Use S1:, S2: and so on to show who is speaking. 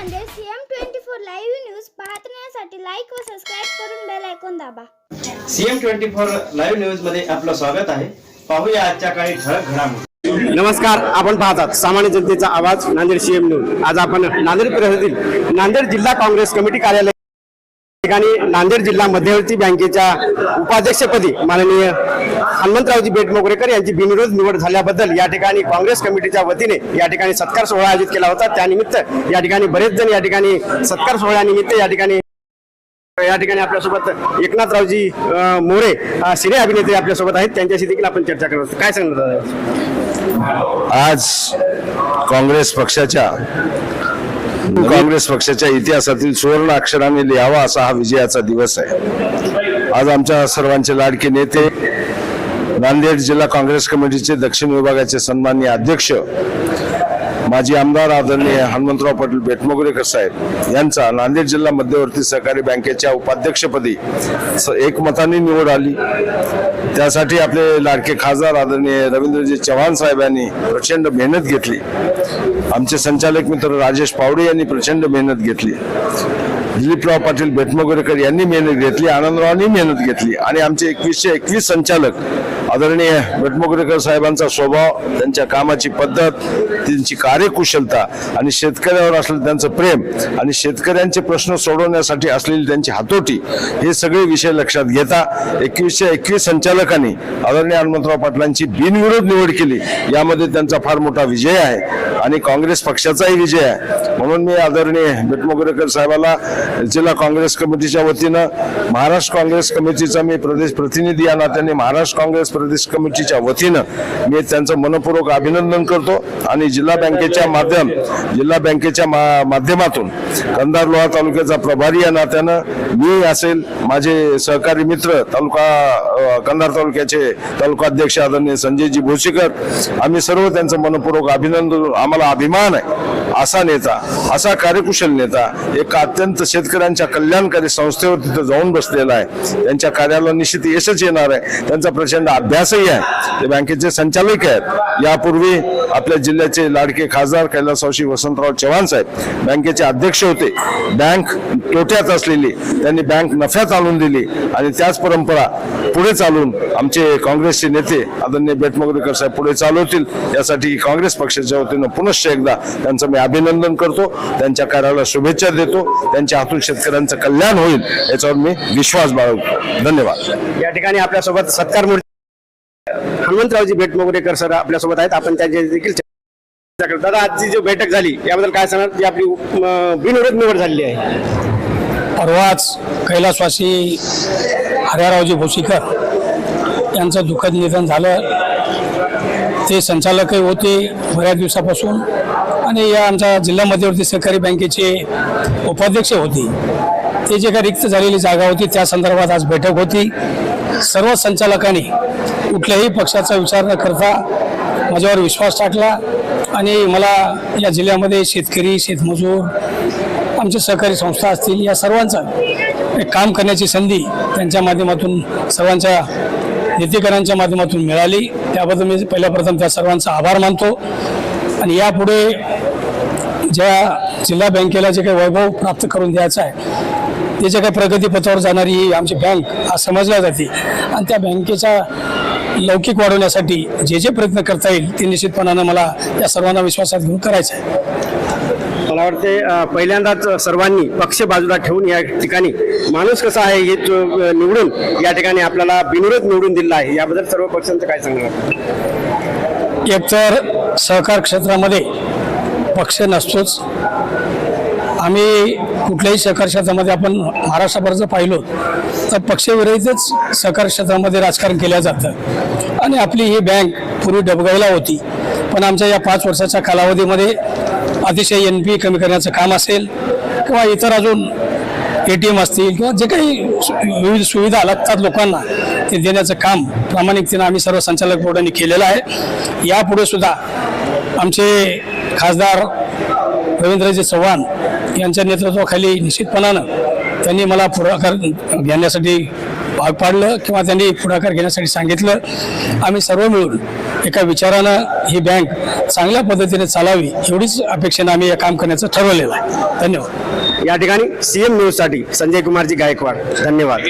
S1: Nanded CM twenty four live news पाहण्यासाठी like व subscribe करून बेल ऐकून दाबा.
S2: सीएम ट्वेंटी फोर लाईव्ह न्यूजमध्ये आपलं स्वागत आहे. पाहूया आजच्या काही ठळक घडामोडी.
S3: नमस्कार आपण पाहतात सामान्य जनतेचा आवाज नांदेड सीएम न्यूज. आज आपण नांदेड परिसरातील नांदेड जिल्हा काँग्रेस कमिटी कार्यालय ठिकाणी नांदेड जिल्हा मध्यवर्ती बँकेच्या उपाध्यक्षपदी माननीय हनुमंतरावजी बेटमोगरेकर यांची बिनविरोध निवड झाल्याबद्दल या ठिकाणी काँग्रेस कमिटीच्या वतीने या ठिकाणी सत्कार सोहळा आयोजित केला होता. त्यानिमित्त या ठिकाणी बरेच जण या ठिकाणी सत्कार सोहळ्यानिमित्त या ठिकाणी या ठिकाणी आपल्यासोबत एकनाथरावजी मोरे सिने अभिनेते आपल्यासोबत आहेत. त्यांच्याशी देखील आपण चर्चा करत आहोत. काय सांगणार
S4: आज काँग्रेस पक्षाच्या काँग्रेस पक्षाच्या इतिहासातील सुवर्ण अक्षराने लिहावा असा हा विजयाचा दिवस आहे. आज आमच्या सर्वांचे लाडके नेते नांदेड जिल्हा काँग्रेस कमिटीचे दक्षिण विभागाचे सन्माननीय अध्यक्ष माजी आमदार आदरणीय हनुमंतराव पाटील बेटमोगरेकर साहेब यांचा नांदेड जिल्हा मध्यवर्ती सहकारी बँकेच्या उपाध्यक्षपदी एकमताने निवड आली. त्यासाठी आपले लाडके खासदार आदरणीय रवींद्रजी चव्हाण साहेब यांनी प्रचंड मेहनत घेतली. आमचे संचालक मित्र राजेश पावडे यांनी प्रचंड मेहनत घेतली. दिलीपराव पाटील बेटमोगरेकर यांनी मेहनत घेतली आनंदरावांनी मेहनत घेतली आणि आमचे एकवीसशे एकवीस संचालक आदरणीय बेटमोगरेकर साहेबांचा स्वभाव त्यांच्या कामाची पद्धत त्यांची कार्यकुशलता आणि शेतकऱ्यावर असलेलं त्यांचं प्रेम आणि शेतकऱ्यांचे प्रश्न सोडवण्यासाठी असलेली त्यांची हातोटी हे सगळे विषय लक्षात घेता एकवीसशे एकवीस संचालकांनी आदरणीय हनुमंतराव पाटलांची बिनविरोध निवड केली. यामध्ये त्यांचा फार मोठा विजय आहे. आणि काँग्रेस पक्षाचाही विजय आहे. म्हणून मी आदरणीय बेटमोगरेकर साहेबाला जिल्हा काँग्रेस कमिटीच्या वतीनं महाराष्ट्र काँग्रेस कमिटीचा मी प्रदेश प्रतिनिधी या नात्याने महाराष्ट्र काँग्रेस प्रदेश कमिटीच्या वतीनं मी त्यांचं मनपूर्वक अभिनंदन करतो आणि जिल्हा बँकेच्या माध्यम जिल्हा बँकेच्या माध्यमातून कंधार लोहा तालुक्याचा प्रभारी या नात्यानं मी असेल माझे सहकारी मित्र तालुका कंधार तालुक्याचे तालुका अध्यक्ष आदरणीय संजयजी भोसीकर आम्ही सर्व त्यांचं मनपूर्वक अभिनंदन आम्हाला अभिमान आहे असा नेता असा कार्यकुशल नेता एक अत्यंत शेतकऱ्यांच्या कल्याणकारी संस्थेवर तिथं जाऊन बसलेला आहे. त्यांच्या कार्याला निश्चित यशच येणार आहे. त्यांचा प्रचंड अभ्यासही आहे. ते बँकेचे संचालक आहेत. यापूर्वी आपल्या जिल्ह्याचे लाडके खासदार कैलासवासी वसंतराव चव्हाण साहेब बँकेचे अध्यक्ष होते. बँक तोट्यात असलेली त्यांनी बँक नफ्यात आणून दिली आणि त्याच परंपरा पुढे चालून आमचे काँग्रेसचे नेते आदरणीय बेटमोगरेकर साहेब पुढे चालवतील. यासाठी काँग्रेस पक्षाच्या वतीनं पुनश्च एकदा त्यांचं मी अभिनंदन करतो. त्यांच्या कार्याला शुभेच्छा देतो. त्यांच्या हातून शेतकऱ्यांचं कल्याण होईल याच्यावर मी विश्वास बाळगतो. धन्यवाद.
S3: या ठिकाणी आपल्यासोबत सत्कार मूर्ती हनुमंतरावजी भेटमोगरेकर सर आपल्यासोबत आहेत. आपण त्यांची देखील. दादा आजची जी बैठक झाली याबद्दल काय सांगणार जी आपली बिनविरोध निवड झालेली आहे.
S5: परवाच कैलासवासी हर्यारावजी भोसीकर यांचं दुःखद निधन झालं. ते संचालकही होते बऱ्याच दिवसापासून. आणि या आमच्या जिल्हा मध्यवर्ती सहकारी बँकेचे उपाध्यक्ष होते. ते जे काही रिक्त झालेली जागा होती त्या संदर्भात आज बैठक होती. सर्व संचालकांनी कुठल्याही पक्षाचा विचार न करता माझ्यावर विश्वास टाकला. आणि मला या जिल्ह्यामध्ये शेतकरी शेतमजूर आमचे सहकारी संस्था असतील या सर्वांचा एक काम करण्याची संधी त्यांच्या माध्यमातून सर्वांच्या नेतेकरांच्या माध्यमातून मिळाली. त्याबद्दल मी पहिल्या प्रथम त्या सर्वांचा आभार मानतो. आणि यापुढे ज्या जिल्हा बँकेला जे काही वैभव प्राप्त करून द्यायचं आहे ते जे काही प्रगतीपथावर जाणारी ही आमची बँक आज समजल्या जाते. आणि त्या बँकेचा लौकिक वाढवण्यासाठी जे जे प्रयत्न करता येईल ते निश्चितपणानं मला त्या सर्वांना विश्वासात घेऊन करायचं आहे.
S3: मला वाटते पहिल्यांदाच सर्वांनी पक्ष बाजूला ठेवून या ठिकाणी माणूस कसा आहे हे निवडून या ठिकाणी आपल्याला बिनविरोध निवडून दिला आहे. याबद्दल सर्व पक्षांचं काय सांगणार?
S5: एकतर सहकार क्षेत्रामध्ये पक्ष नसतोच. आम्ही कुठल्याही सहकार क्षेत्रामध्ये आपण महाराष्ट्राभर जर पाहिलो तर पक्षविरहितच सहकार क्षेत्रामध्ये राजकारण केलं जातं. आणि आपली ही बँक पूर्वी डबगाईला होती. पण आमच्या या पाच वर्षाच्या कालावधीमध्ये अतिशय एन पी कमी करण्याचं काम असेल किंवा इतर अजून ए टी एम असतील किंवा जे काही विविध सुविधा लागतात लोकांना ते देण्याचं काम प्रामाणिकतेनं आम्ही सर्व संचालक बोर्डाने केलेलं आहे. यापुढे सुद्धा आमचे खासदार रवींद्रजी चव्हाण यांच्या नेतृत्वाखाली निश्चितपणानं त्यांनी मला पुढाकार घेण्यासाठी भाग पाडलं किंवा त्यांनी पुढाकार घेण्यासाठी सांगितलं. आम्ही सर्व मिळून एका विचारानं ही बँक चांगल्या पद्धतीने चालावी एवढीच अपेक्षेनं आम्ही हे काम करण्याचं ठरवलेलं आहे. धन्यवाद.
S3: या ठिकाणी सीएम न्यूजसाठी संजय कुमारजी गायकवाड. धन्यवाद.